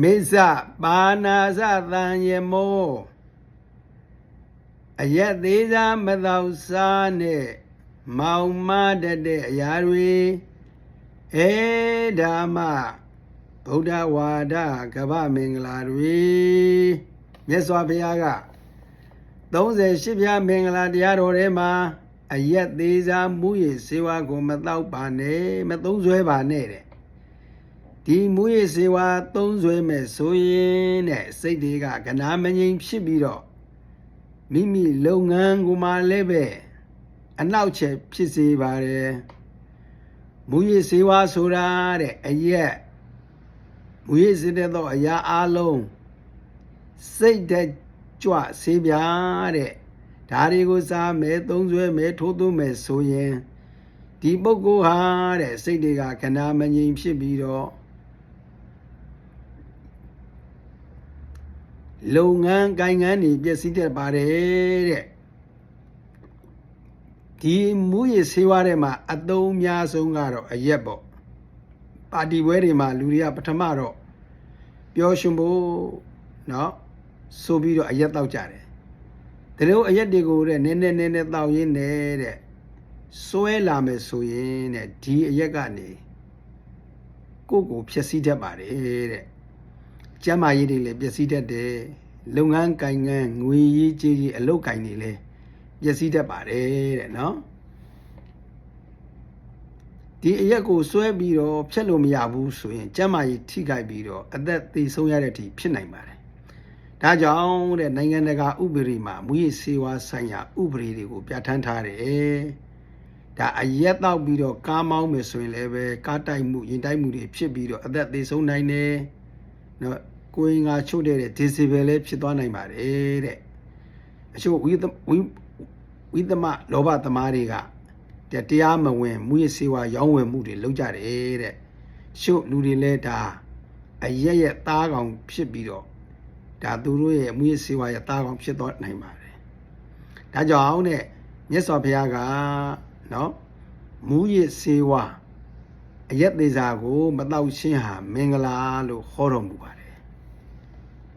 မိစ္ဆပါဏာစသံယမောအယက်သေးစားမတော်စားနဲ့မောင်မတတ်တဲ့အရာတွေအဲဓမ္မဗုဒ္ဓဝါဒကဗ္ဗမင်္ဂလာတွေမြတ်စွာဘုရားက38ပြားမင်္ဂလာတရားတော်ထဲမှာအယက်သေးစားမူရည်စေဝါကိုမတော့ပါနဲ့မသုံးဆွဲပါနဲ့တဲ့ ဒီမူရည်စေဝါသုံးဆွဲမဲ့ဆိုရင်တဲ့စိတ်တွေကကနာမငြိမ်ဖြစ်ပြီးတော့မိမိလုပ်ငန်းကိုမှလည်းပဲအနောက်ချက်ဖြစ်စေပါတယ်မူရည်စေဝါဆိုတာတဲ့အယက်မူရည်စေတဲ့အရာအလုံးစိတ်တဲ့ကြွစေးပြတဲ့ဒါတွေကိုစားမယ်သုံးဆွဲမယ်ထိုးသွင်းမယ်ဆိုရင်ဒီပုဂ္ဂိုလ်ဟာတဲ့စိတ်တွေကခဏမငြိမ်ဖြစ်ပြီးတော့ လုပ်ငန်းကိုင်ငန်းတွေပြည့်စည်တတ်ပါတယ်တဲ့ဒီမူရည်ဆေးဝါးထဲမှာအသုံးအများဆုံးကတော့အရက်ပေါ့ပါတီပွဲတွေမှာလူတွေကပထမတော့ပျော်ရွှင်ဖို့เนาะဆိုပြီးတော့အရက်တောက်ကြတယ်တကယ်လို့အရက်တွေကိုတဲ့နည်းနည်းနည်းနည်းတောက်ရင်းနဲ့တဲ့စွဲလာမယ်ဆိုရင်တဲ့ဒီအရက်ကနေကိုယ့်ကိုဖျက်ဆီးတတ်ပါတယ်တဲ့ ကျမ်းမာရေးတွေလည်းပျက်စီးတတ်တယ်လုပ်ငန်းကိုင်ငန်းငွေရေးကြေးရေးအလုပ်ကိုင်တွေလည်းပျက်စီးတတ်ပါတယ်တဲ့နော်ဒီအရက်ကိုစွဲပြီးတော့ဖျက်လို့မရဘူးဆိုရင်ကျမ်းမာရေးထိခိုက်ပြီးတော့အသက်သေဆုံးရတဲ့အထိဖြစ်နိုင်ပါတယ်ဒါကြောင့်တဲ့နိုင်ငံတကာဥပဒေမှာမူရည်စေဝါဆိုင်ရာဥပဒေတွေကိုပြဋ္ဌာန်းထားတယ်ဒါအရက်တော့ပြီးတော့ကားမောင်းမယ်ဆိုရင်လည်းပဲကားတိုက်မှုရင်တိုက်မှုတွေဖြစ်ပြီးတော့အသက်သေဆုံးနိုင်တယ် နော်ကိုယ်ငါချုပ်တဲ့ disable လည်းဖြစ်သွားနိုင်ပါတယ်တဲ့အချို့ဝိသဝိဝိသမလောဘသမားတွေကတဲ့တရားမဝင်မူရည်စေဝါရောင်းဝယ်မှုတွေလုပ်ကြတယ်တဲ့ရှုပ်လူတွေလည်းဒါအရက်ရက်သားကောင်ဖြစ်ပြီးတော့ဒါသူတို့ရဲ့မူရည်စေဝါရဲ့သားကောင်ဖြစ်သွားနိုင်ပါတယ်ဒါကြောင့်တဲ့မြတ်စွာဘုရားကနော်မူရည်စေဝါ အရက်သေးစာကို မတော့ရှင်းဟာမင်္ဂလာလို့ဟောတော်မူပါတယ်